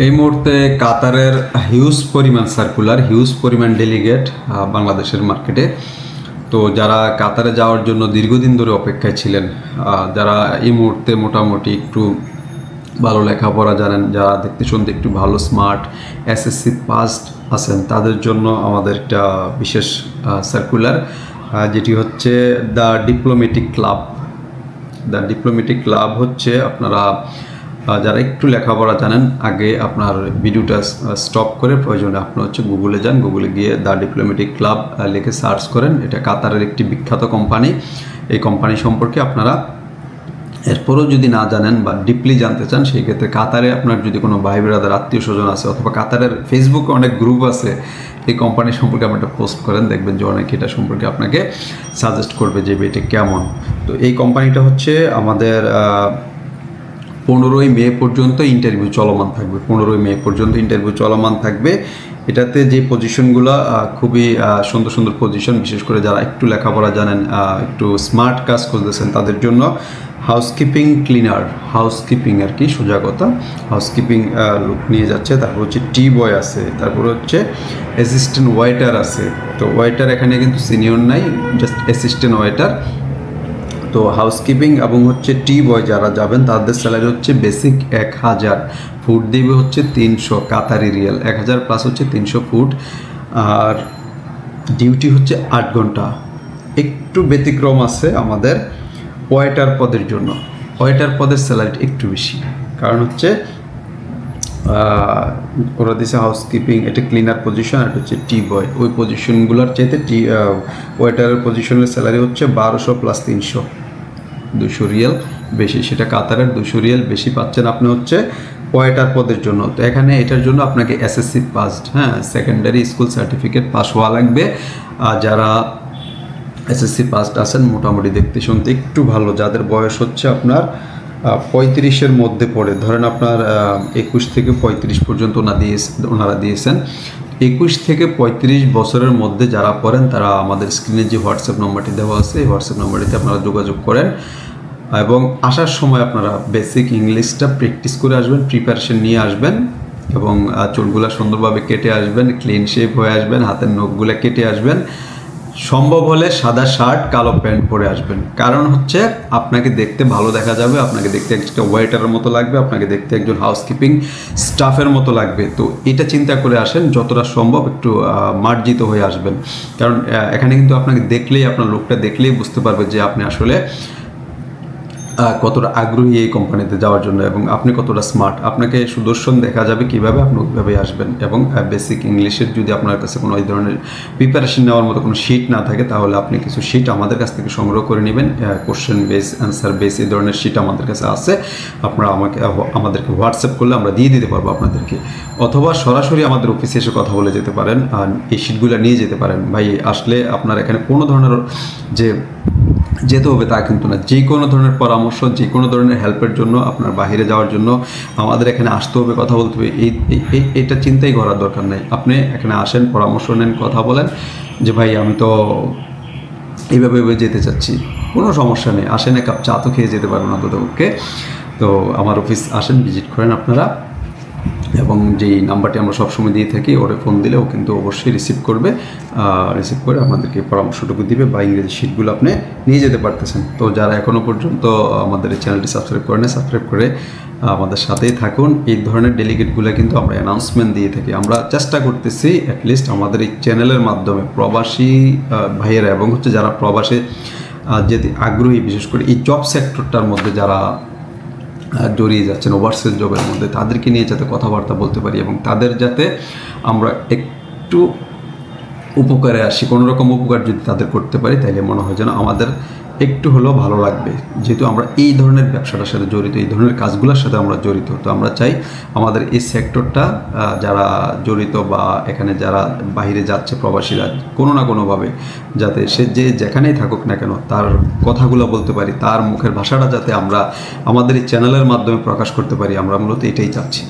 এই মুহূর্তে কাতারের হিউজ পরিমাণ সার্কুলার হিউজ পরিমাণ ডেলিগেট বাংলাদেশের মার্কেটে তো যারা কাতারে যাওয়ার জন্য দীর্ঘদিন ধরে অপেক্ষায় ছিলেন যারা এই মুহূর্তে মোটামুটি একটু ভালো লেখাপড়া জানেন, যারা দেখতে শুনতে একটু ভালো স্মার্ট এসএসসি পাস্ট আছেন, তাদের জন্য আমাদের একটা বিশেষ সার্কুলার যেটি হচ্ছে the diplomatic club the diplomatic club হচ্ছে আপনারা যারা একটু লেখাপড়া জানেন, আগে আপনার ভিডিওটা স্টপ করে প্রয়োজনে আপনি হচ্ছে গুগলে যান। গুগলে গিয়ে দ্য ডিপ্লোমেটিক ক্লাব লিখে সার্চ করেন। এটা কাতারের একটি বিখ্যাত কোম্পানি এই কোম্পানি সম্পর্কে আপনারা এরপরেও যদি না জানেন বা ডিপলি জানতে চান, সেই ক্ষেত্রে কাতারে আপনার যদি কোনো ভাই ব্রাদার আত্মীয় স্বজন আছে অথবা কাতারের ফেসবুকে অনেক গ্রুপ আছে, এই কোম্পানি সম্পর্কে আপনি একটা পোস্ট করেন, দেখবেন যে অনেকে এটা সম্পর্কে আপনাকে সাজেস্ট করবে যে এটা কেমন। তো এই কোম্পানিটা হচ্ছে আমাদের পনেরোই মে পর্যন্ত ইন্টারভিউ চলমান থাকবে। পনেরোই মে পর্যন্ত ইন্টারভিউ চলমান থাকবে। এটাতে যে পজিশনগুলো খুবই সুন্দর সুন্দর পজিশন বিশেষ করে যারা একটু লেখাপড়া জানেন একটু স্মার্ট কাজ খুঁজতেছেন তাদের জন্য হাউসকিপিং ক্লিনার হাউসকিপিং আর কি সোজা কথা হাউসকিপিং লোক নিয়ে যাচ্ছে। তারপর হচ্ছে টি বয় আছে, তারপর হচ্ছে অ্যাসিস্ট্যান্ট ওয়েটার আছে। তো ওয়েটার এখানে কিন্তু সিনিয়র নাই জাস্ট অ্যাসিস্ট্যান্ট ওয়েটার তো হাউসকিপিং এবং হচ্ছে টি বয় যারা যাবেন, তাদের স্যালারি হচ্ছে বেসিক এক হাজার ফুট দিবে হচ্ছে তিনশো কাতারি রিয়াল এক হাজার প্লাস হচ্ছে তিনশো ফুট আর ডিউটি হচ্ছে আট ঘণ্টা। একটু ব্যতিক্রম আছে আমাদের ওয়েটার পদের জন্য। ওয়েটার পদের স্যালারি একটু বেশি, কারণ হচ্ছে ওরা দিছে হাউসকিপিং এটা ক্লিনার পজিশন এটা হচ্ছে টি বয় ওই পজিশনগুলোর চাইতে টি ওয়েটারের পজিশনের স্যালারি হচ্ছে বারোশো প্লাস তিনশো। দুশো রিয়েল বেশি, সেটা কাতারের দুশো রিয়েল বেশি পাচ্ছেন আপনি হচ্ছে ওয়েটার পদের জন্য। তো এখানে এটার জন্য আপনাকে এসএসসি পাসড হ্যাঁ সেকেন্ডারি স্কুল সার্টিফিকেট পাস হওয়া লাগবে। আর যারা এসএসসি পাসড আছেন, মোটামুটি দেখতে শুনতে একটু ভালো। যাদের বয়স হচ্ছে আপনার পঁয়ত্রিশের মধ্যে পড়ে। ধরেন আপনার একুশ থেকে পঁয়ত্রিশ পর্যন্ত ওনা দিয়ে ওনারা দিয়েছেন। একুশ থেকে পঁয়ত্রিশ বছরের মধ্যে যারা পড়েন, তারা আমাদের স্ক্রিনে যে হোয়াটসঅ্যাপ নম্বরটি দেওয়া আছে, এই হোয়াটসঅ্যাপ নম্বরটিতে আপনারা যোগাযোগ করেন এবং আসার সময় আপনারা বেসিক ইংলিশটা প্র্যাকটিস করে আসবেন, প্রিপারেশন নিয়ে আসবেন এবং চুলগুলা সুন্দরভাবে কেটে আসবেন, ক্লিন শেপ হয়ে আসবেন, হাতের নখগুলো কেটে আসবেন। সম্ভব হলে সাদা শার্ট, কালো প্যান্ট পরে আসবেন। কারণ হচ্ছে আপনাকে দেখতে ভালো দেখা যাবে, আপনাকে দেখতে একটা ওয়েটারের মতো লাগবে, আপনাকে দেখতে একজন হাউসকিপিং স্টাফের মতো লাগবে। তো এটা চিন্তা করে আসেন, যতটা সম্ভব একটু মার্জিত হয়ে আসবেন। কারণ এখানে কিন্তু আপনাকে দেখলেই, আপনার লোকটা দেখলেই বুঝতে পারবে যে আপনি আসলে কতটা আগ্রহী এই কোম্পানিতে যাওয়ার জন্য এবং আপনি কতটা স্মার্ট আপনাকে সুদর্শন দেখা যাবে কীভাবে আপনি ওইভাবে আসবেন এবং বেসিক ইংলিশের যদি আপনার কাছে কোনো এই ধরনের প্রিপারেশন নেওয়ার মতো কোনো শিট না থাকে, তাহলে আপনি কিছু শিট আমাদের কাছ থেকে সংগ্রহ করে নেবেন কোশ্চেন বেস অ্যান্সার বেস এই ধরনের শিট আমাদের কাছে আছে। আপনারা আমাকে আমাদেরকে হোয়াটসঅ্যাপ করলে আমরা দিয়ে দিতে পারব আপনাদেরকে। অথবা সরাসরি আমাদের অফিসে এসে কথা বলে যেতে পারেন, আর এই শিটগুলো নিয়ে যেতে পারেন। ভাই, আসলে আপনার এখানে কোনো ধরনের যে যেতে হবে তা কিন্তু না। যে কোনো ধরনের পরামর্শ, যে কোনো ধরনের হেল্পের জন্য, আপনার বাইরে যাওয়ার জন্য আমাদের এখানে আসতে হবে, কথা বলতে হবে। এই এটা চিন্তাই করার দরকার নেই। আপনি এখানে আসেন, পরামর্শ নেন, কথা বলেন যে, ভাই, আমি তো এইভাবে এইভাবে যেতে চাচ্ছি। কোনো সমস্যা নেই। আসেন, এক কাপ চা তো খেয়ে যেতে পারবেন অন্তত ওকে তো আমার অফিস আসেন ভিজিট করেন আপনারা। এবং যেই নাম্বারটি আমরা সবসময় দিয়ে থাকি, ওরে ফোন দিলে ও কিন্তু অবশ্যই রিসিভ করবে। রিসিভ করে আপনাদেরকে পরামর্শটুকু দিবে বা ইংরেজি শিটগুলো আপনি নিয়ে যেতে পারতেছেন। তো যারা এখনও পর্যন্ত আমাদের এই চ্যানেলটি সাবস্ক্রাইব করে করেন সাবস্ক্রাইব করে আমাদের সাথেই থাকুন। এই ধরনের ডেলিগেটগুলো কিন্তু আমরা অ্যানাউন্সমেন্ট দিয়ে থাকি। আমরা চেষ্টা করতেছি অ্যাটলিস্ট আমাদের এই চ্যানেলের মাধ্যমে প্রবাসী ভাইয়েরা এবং হচ্ছে যারা প্রবাসে যেতে আগ্রহী, বিশেষ করে এই জব সেক্টরটার মধ্যে যারা জড়িয়ে যাচ্ছেন ওভারসিজ জবের মধ্যে। তাদেরকে নিয়ে যাতে কথাবার্তা বলতে পারি এবং তাদের যাতে আমরা একটু উপকারে আসি। কোনো রকম উপকার যদি তাদের করতে পারি তাহলে মনে হয় যেন আমাদের একটু হলেও ভালো লাগবে। যেহেতু আমরা এই ধরনের ব্যবসাটার সাথে জড়িত, এই ধরনের কাজগুলোর সাথে আমরা জড়িত, তো আমরা চাই আমাদের এই সেক্টরটা যারা জড়িত বা এখানে যারা বাইরে যাচ্ছে প্রবাসীরা কোনো না কোনোভাবে যাতে সে যে যেখানেই থাকুক না কেন, তার কথাগুলো বলতে পারি, তার মুখের ভাষাটা যাতে আমরা আমাদের এই চ্যানেলের মাধ্যমে প্রকাশ করতে পারি, আমরা মূলত এটাই চাচ্ছি।